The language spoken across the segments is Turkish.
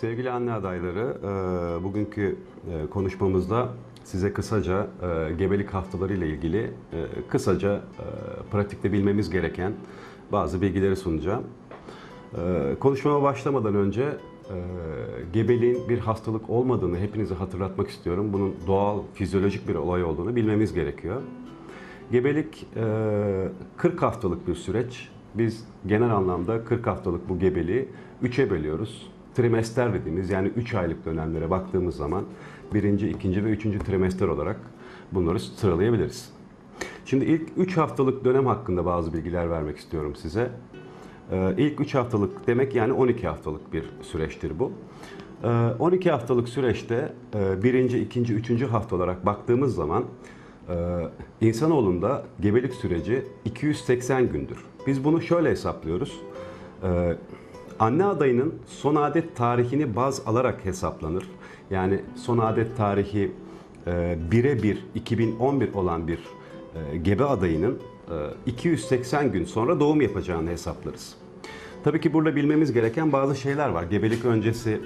Sevgili anne adayları, e, bugünkü e, konuşmamızda size kısaca e, gebelik haftaları ile ilgili kısaca pratikte bilmemiz gereken bazı bilgileri sunacağım. Konuşmama başlamadan önce gebeliğin bir hastalık olmadığını hepinize hatırlatmak istiyorum. Bunun doğal, fizyolojik bir olay olduğunu bilmemiz gerekiyor. Gebelik e, 40 haftalık bir süreç. Biz genel anlamda 40 haftalık bu gebeliği 3'e bölüyoruz. Trimester dediğimiz yani 3 aylık dönemlere baktığımız zaman birinci, ikinci ve üçüncü trimester olarak bunları sıralayabiliriz. Şimdi ilk 3 haftalık dönem hakkında bazı bilgiler vermek istiyorum size. Ee, İlk 3 haftalık demek yani 12 haftalık bir süreçtir bu. Ee, 12 haftalık süreçte e, birinci, ikinci, üçüncü hafta olarak baktığımız zaman e, insanoğlunda gebelik süreci 280 gündür. Biz bunu şöyle hesaplıyoruz. Ee, Anne adayının son adet tarihini baz alarak hesaplanır. Yani son adet tarihi e, birebir 2011 olan bir e, gebe adayının e, 280 gün sonra doğum yapacağını hesaplarız. Tabii ki burada bilmemiz gereken bazı şeyler var. Gebelik öncesi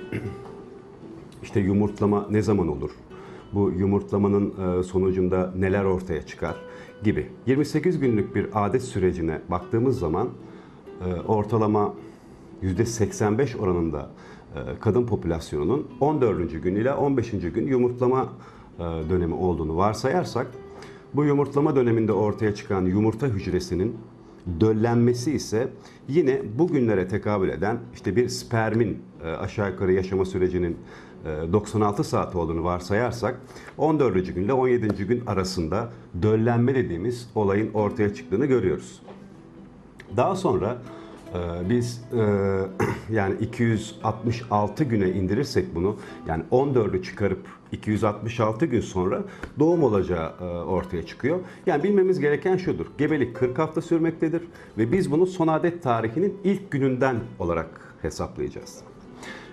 işte yumurtlama ne zaman olur? Bu yumurtlamanın e, sonucunda neler ortaya çıkar gibi. 28 günlük bir adet sürecine baktığımız zaman e, ortalama %85 oranında e, kadın popülasyonunun 14. gün ile 15. gün yumurtlama e, dönemi olduğunu varsayarsak bu yumurtlama döneminde ortaya çıkan yumurta hücresinin döllenmesi ise yine bugünlere tekabül eden işte bir spermin e, aşağı yukarı yaşama sürecinin e, 96 saat olduğunu varsayarsak 14. gün ile 17. gün arasında döllenme dediğimiz olayın ortaya çıktığını görüyoruz. Daha sonra biz e, yani 266 güne indirirsek bunu yani 14'ü çıkarıp 266 gün sonra doğum olacağı e, ortaya çıkıyor. Yani bilmemiz gereken şudur. Gebelik 40 hafta sürmektedir ve biz bunu son adet tarihinin ilk gününden olarak hesaplayacağız.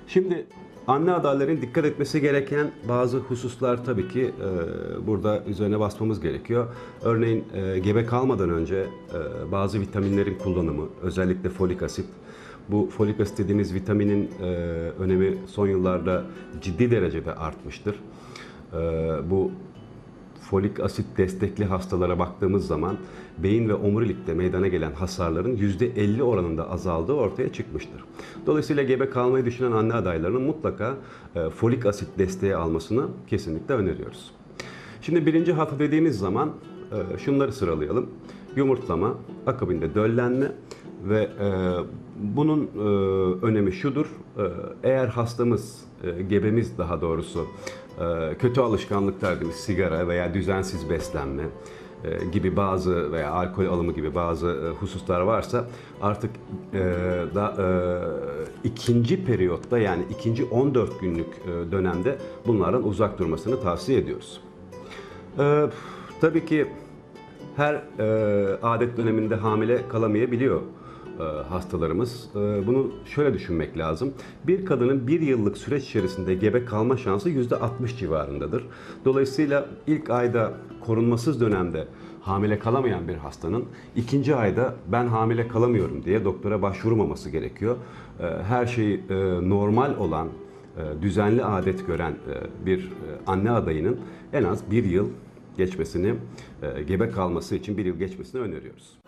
Şimdi anne adayların dikkat etmesi gereken bazı hususlar tabii ki e, burada üzerine basmamız gerekiyor. Örneğin e, gebe kalmadan önce e, bazı vitaminlerin kullanımı, özellikle folik asit. Bu folik asit dediğimiz vitaminin e, önemi son yıllarda ciddi derecede artmıştır. E, bu folik asit destekli hastalara baktığımız zaman beyin ve omurilikte meydana gelen hasarların %50 oranında azaldığı ortaya çıkmıştır. Dolayısıyla gebe kalmayı düşünen anne adaylarının mutlaka e, folik asit desteği almasını kesinlikle öneriyoruz. Şimdi birinci hafta dediğimiz zaman e, şunları sıralayalım. Yumurtlama, akabinde döllenme ve e, bunun e, önemi şudur. E, eğer hastamız, e, gebemiz daha doğrusu e, kötü alışkanlıklar sigara veya düzensiz beslenme e, gibi bazı veya alkol alımı gibi bazı e, hususlar varsa artık e, da e, ikinci periyotta yani ikinci 14 günlük e, dönemde bunlardan uzak durmasını tavsiye ediyoruz. Ee, tabii ki her e, adet döneminde hamile kalamayabiliyor e, hastalarımız. E, bunu şöyle düşünmek lazım. Bir kadının bir yıllık süreç içerisinde gebe kalma şansı %60 civarındadır. Dolayısıyla ilk ayda korunmasız dönemde hamile kalamayan bir hastanın ikinci ayda ben hamile kalamıyorum diye doktora başvurmaması gerekiyor. E, her şey e, normal olan e, düzenli adet gören e, bir e, anne adayının en az bir yıl geçmesini, e, gebe kalması için bir yıl geçmesini öneriyoruz.